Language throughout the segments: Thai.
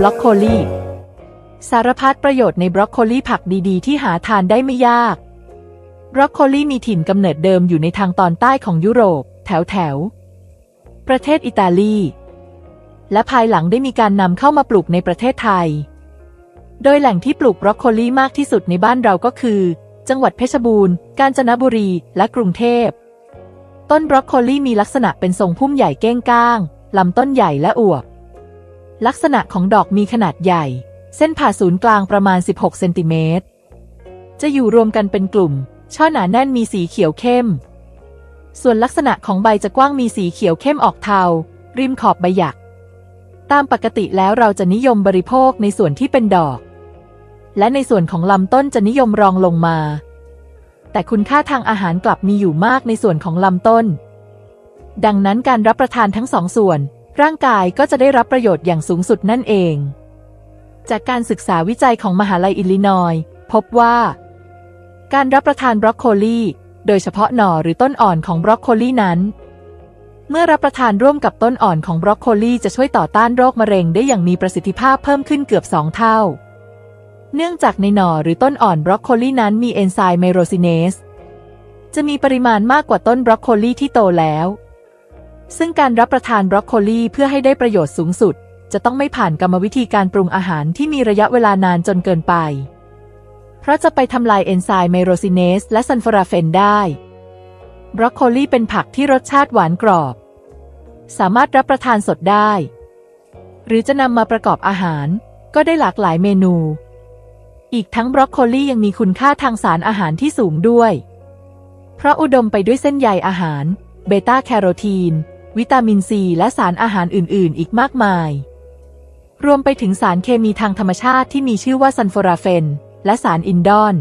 บล็อกโคลีสารพัดประโยชน์ในบล็อกโคลีผักดีๆ ที่หาทานได้ไม่ยากบล็อกโคลีมีถิ่นกำเนิดเดิมอยู่ในทางตอนใต้ของยุโรป แถวแถวๆประเทศอิตาลี และภายหลังได้มีการนำเข้ามาปลูกในประเทศไทย โดยแหล่งที่ปลูกบรอกโคลีมากที่สุดในบ้านเราก็คือ จังหวัดเพชรบูรณ์ กาญจนบุรี และกรุงเทพ ต้นบรอกโคลีมีลักษณะเป็นทรงพุ่มใหญ่เก้งก้างลำต้นใหญ่และอวบ ลักษณะของดอกมีขนาดใหญ่ เส้นผ่าศูนย์กลางประมาณ 16 เซนติเมตร จะอยู่รวมกันเป็นกลุ่ม ช่อหนาแน่นมีสีเขียวเข้ม ส่วนลักษณะของใบจะกว้างมีสีเขียวเข้มออกเทา ริมขอบใบหยัก ตามปกติแล้วเราจะนิยมบริโภคในส่วนที่เป็นดอก และในส่วนของลำต้นจะนิยมรองลงมา แต่คุณค่าทางอาหารกลับมีอยู่มากในส่วนของลำต้น ดังนั้นการรับประทานทั้งสองส่วน ร่างกายก็จะได้รับประโยชน์อย่างสูงสุดนั่นเอง จากการศึกษาวิจัยของมหาลัยอิลลินอยพบว่า การรับประทานบรอกโคลีโดยเฉพาะหน่อหรือต้นอ่อนของบรอกโคลีนั้น เมื่อรับประทานร่วมกับต้นอ่อนของบรอกโคลีจะช่วยต่อต้านโรคมะเร็งได้อย่างมีประสิทธิภาพเพิ่มขึ้นเกือบ 2 เท่า เนื่องจากในหน่อหรือต้นอ่อนบรอกโคลีนั้นมีเอนไซม์ไมโรซิเนสจะมีปริมาณมากกว่าต้นบรอกโคลีที่โตแล้ว ซึ่งการรับประทานบรอกโคลีเพื่อให้ได้ประโยชน์สูงสุด จะต้องไม่ผ่านกรรมวิธีการปรุงอาหารที่มีระยะเวลานานจนเกินไป เพราะจะไปทำลายเอนไซม์ไมโรซินเนสและซัลฟราเฟนได้ บรอกโคลีเป็นผักที่รสชาติหวานกรอบ สามารถรับประทานสดได้ หรือจะนำมาประกอบอาหาร ก็ได้หลากหลายเมนู อีกทั้งบรอกโคลียังมีคุณค่าทางสารอาหารที่สูงด้วย เพราะอุดมไปด้วยเส้นใยอาหาร เบต้าแคโรทีน วิตามินซีและสารอาหารอื่น ๆ อีกมากมาย รวมไปถึงสารเคมีทางธรรมชาติที่มีชื่อว่าซัลฟอราเฟน และสารอินดอน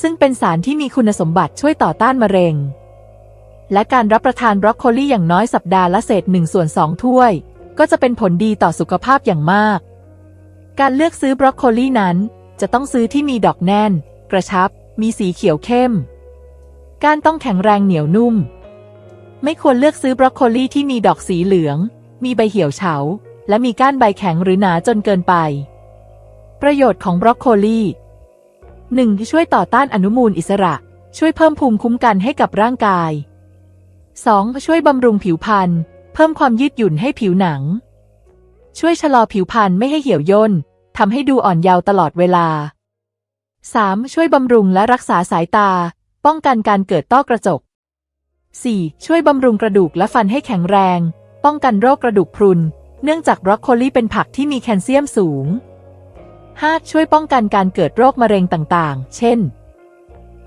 ซึ่งเป็นสารที่มีคุณสมบัติช่วยต่อต้านมะเร็ง และการรับประทานบรอกโคลีอย่างน้อยสัปดาห์ละเศษ1ส่วน2ถ้วย ก็จะเป็นผลดีต่อสุขภาพอย่างมาก การเลือกซื้อบรอกโคลีนั้น จะต้องซื้อที่มีดอกแน่น กระชับ มีสีเขียวเข้ม การต้องแข็งแรงเหนียวนุ่ม ไม่ควรเลือกซื้อบรอกโคลีที่มีดอกสีเหลือง มีใบเหี่ยวเฉา และมีก้านใบแข็งหรือหนาจนเกินไป ประโยชน์ของบรอกโคลี 1. ที่ช่วยต่อต้านอนุมูลอิสระ ช่วยเพิ่มภูมิคุ้มกันให้กับร่างกาย 2. ช่วยบำรุงผิวพรรณ เพิ่มความยืดหยุ่นให้ผิวหนัง ช่วยชะลอผิวพรรณไม่ให้เหี่ยวย่นทำให้ดูอ่อนเยาว์ตลอดเวลา 3. ช่วยบำรุงและรักษาสายตา ป้องกันการเกิดต้อกระจก 4. ช่วยบำรุงกระดูกและฟันให้แข็งแรง ป้องกันโรคกระดูกพรุน เนื่องจากบรอกโคลีเป็นผักที่มีแคลเซียมสูง 5. ช่วยป้องกันการเกิดโรคมะเร็งต่างๆ เช่น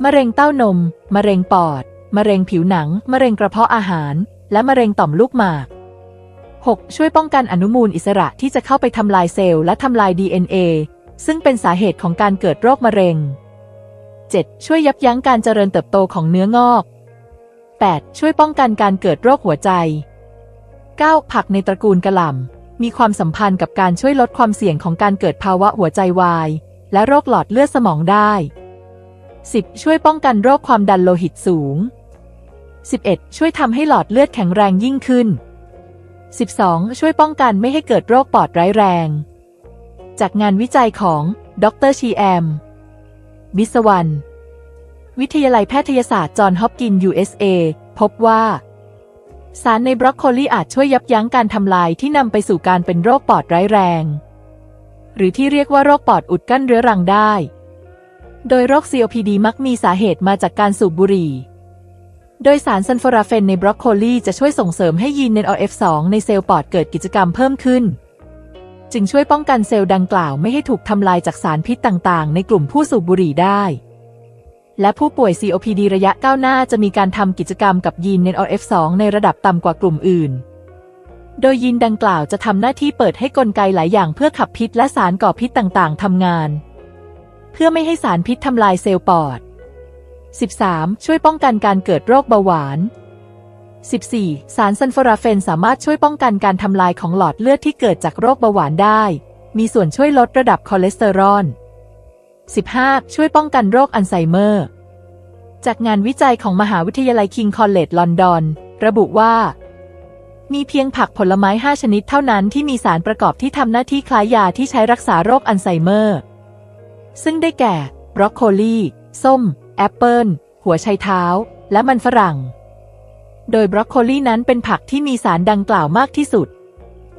มะเร็งเต้านม มะเร็งปอด มะเร็งผิวหนัง มะเร็งกระเพาะอาหาร และมะเร็งต่อมลูกหมาก 6. ช่วยป้องกันอนุมูลอิสระที่จะเข้าไปทำลายเซลล์และทำลาย DNA ซึ่งเป็นสาเหตุของการเกิดโรคมะเร็ง 7. ช่วยยับยั้งการเจริญเติบโตของเนื้องอก 8. ช่วยป้องกันการเกิดโรคหัวใจ 9. ผักในตระกูลกระหล่ำมีความสัมพันธ์กับการช่วยลดความเสี่ยงของการเกิดภาวะหัวใจวาย และโรคหลอดเลือดสมองได้ 10. ช่วยป้องกันโรคความดันโลหิตสูง 11. ช่วยทำให้หลอดเลือดแข็งแรงยิ่งขึ้น 12. ช่วยป้องกันไม่ให้เกิดโรคปอดร้ายแรง จากงานวิจัยของ ดรชีแอม บิสวัน วิทยาลัยแพทยศาสตร์จอห์นฮอปกิน USA พบว่า สารในบรอกโคลีอาจช่วยยับยั้งการทำลายที่นำไปสู่การเป็นโรคปอดร้ายแรง หรือที่เรียกว่าโรคปอดอุดกั้นเรื้อรังได้ โดยโรค COPD มักมีสาเหตุมาจากการสูบบุหรี่ โดยสารซัลฟอราเฟนในบรอกโคลีจะช่วยส่งเสริมให้ยีน NLF2 ในเซลล์ปอดเกิดกิจกรรมเพิ่มขึ้น จึงช่วยป้องกันเซลล์ดังกล่าวไม่ให้ถูกทำลายจากสารพิษต่างๆ ในกลุ่มผู้สูบบุหรี่ได้ และผู้ป่วย COPD ระยะก้าวหน้าจะมีการทำกิจกรรมกับยีน NLF2 ในระดับต่ำกว่ากลุ่มอื่น โดยยีนดังกล่าวจะทำหน้าที่เปิดให้กลไกหลายอย่างเพื่อขับพิษและสารก่อพิษต่างๆทำงาน เพื่อไม่ให้สารพิษทำลายเซลล์ปอด 13. ช่วยป้องกันการเกิดโรคเบาหวาน 14. สารซัลฟอราเฟนสามารถช่วยป้องกันการทำลายของหลอดเลือดที่เกิดจากโรคเบาหวานได้ มีส่วนช่วยลดระดับคอเลสเตอรอล 15. ช่วยป้องกันโรคอัลไซเมอร์ จากงานวิจัยของมหาวิทยาลัยคิงคอลเลจลอนดอน ระบุว่า มีเพียงผักผลไม้ 5 ชนิดเท่านั้นที่มีสารประกอบที่ทำหน้าที่คล้ายยาที่ใช้รักษาโรคอัลไซเมอร์ ซึ่งได้แก่ บรอกโคลี ส้ม แอปเปิลหัวไชเท้า และมันฝรั่ง โดยบรอกโคลีนั้นเป็นผักที่มีสารดังกล่าวมากที่สุด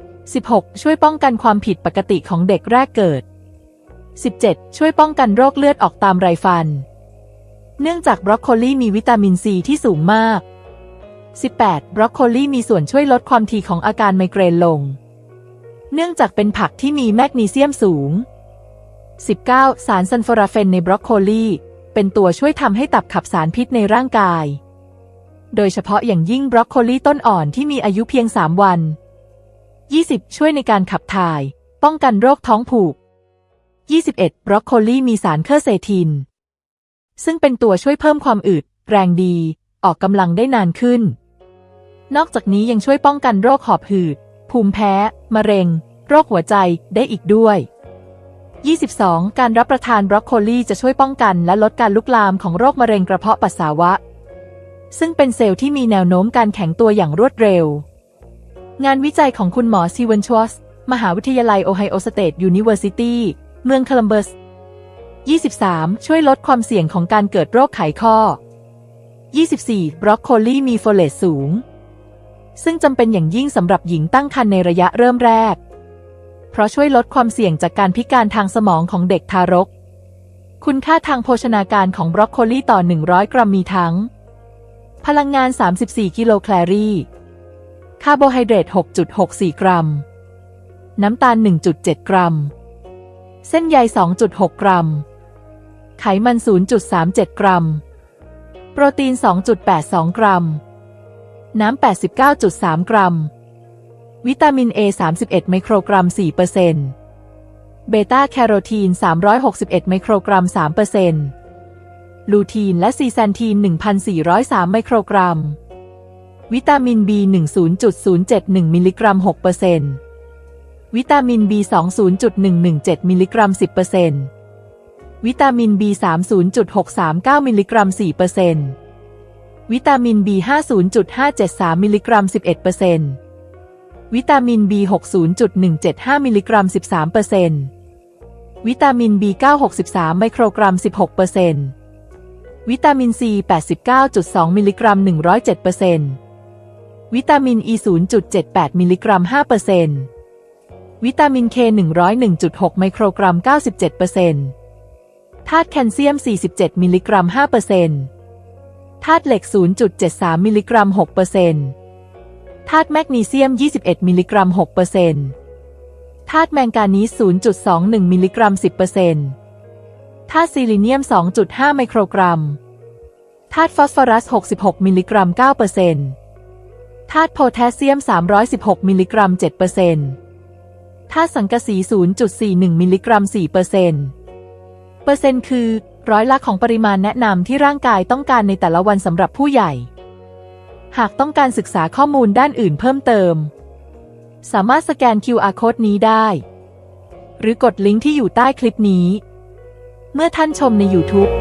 16. ช่วยป้องกันความผิดปกติของเด็กแรกเกิด 17. ช่วยป้องกันโรคเลือดออกตามไรฟัน เนื่องจากบรอกโคลีมีวิตามินซีที่สูงมาก 18. บรอกโคลีมีส่วนช่วยลดความถี่ของอาการไมเกรนลง เนื่องจากเป็นผักที่มีแมกนีเซียมสูง 19. สารซัลโฟราเฟนในบรอกโคลี เป็นตัวช่วยทำให้ตับขับสารพิษในร่างกาย โดยเฉพาะอย่างยิ่งบรอกโคลีต้นอ่อนที่มีอายุเพียง 3 วัน 20. ช่วยในการขับถ่าย ป้องกันโรคท้องผูก 21. บรอกโคลีมีสารเคอร์เซทิน ซึ่งเป็นตัวช่วยเพิ่มความอึดแรงดี ออกกำลังได้นานขึ้น นอกจากนี้ยังช่วยป้องกันโรคหอบหืด ภูมิแพ้ มะเร็ง โรคหัวใจได้อีกด้วย 22. การรับประทานบรอกโคลีจะช่วยป้องกันและลดการลุกลามของโรคมะเร็งกระเพาะปัสสาวะ ซึ่งเป็นเซลล์ที่มีแนวโน้มการแข็งตัวอย่างรวดเร็ว งานวิจัยของคุณหมอซีเวนชวสมหาวิทยาลัยโอไฮโอสเตทยูนิเวอร์ซิตี้ เมืองคลัมเบัส 23. ช่วยลดความเสี่ยงของการเกิดโรคไขข้อ 24. บรอกโคลีมีโฟเลตสูง ซึ่งจำเป็นอย่างยิ่งสำหรับหญิงตั้งครรภ์ในระยะเริ่มแรก เพราะช่วยลดความเสี่ยงจากการพิการทางสมองของเด็กทารก คุณค่าทางโภชนาการของบรอกโคลีต่อ 100 กรัมมีทั้ง พลังงาน 34 กิโลแคลอรี่คาร์โบไฮเดรต6.64 กรัม น้ำตาล 1.7 กรัม เส้นใย 2.6 กรัม ไขมัน 0.37 กรัม โปรตีน 2.82 กรัม น้ำ 89.3 กรัม วิตามิน A 31 ไมโครกรัม 4%เบต้าแคโรทีน 361 ไมโครกรัม3%ลูทีนและซีแซนทีน 1,403 ไมโครกรัม วิตามิน B 10.071 มิลลิกรัม 6% วิตามิน B 20.117 มิลลิกรัม 10%วิตามิน B 30.639 มิลลิกรัม 4%วิตามิน B 50.573 มิลลิกรัม 11%วิตามิน B 60.175 มิลลิกรัม 13%วิตามิน B 963 ไมโครกรัม 16%วิตามิน C 89.2 มิลลิกรัม 107%วิตามิน E 0.78 มิลลิกรัม 5% วิตามิน K 101.6 ไมโครกรัม 97%ธาตุแคลเซียม 47 มิลลิกรัม 5%ธาตุเหล็ก 0.73 มิลลิกรัม 6%ธาตุแมกนีเซียม 21 มิลลิกรัม 6%ธาตุแมงกานีส0.21 มิลลิกรัม 10%ธาตุซีลิเนียม 2.5 ไมโครกรัม ธาตุฟอสฟอรัส 66 มิลลิกรัม 9%ธาตุโพแทสเซียม 316 มิลลิกรัม 7% ธาสังกะสี 0.41 มิลลิกรัม4%เปอร์เซ็นต์คือ ร้อยละของปริมาณแนะนำที่ร่างกายต้องการในแต่ละวันสำหรับผู้ใหญ่ หากต้องการศึกษาข้อมูลด้านอื่นเพิ่มเติม สามารถสแกน QR Code นี้ได้ หรือกดลิงก์ที่อยู่ใต้คลิปนี้ เมื่อท่านชมใน YouTube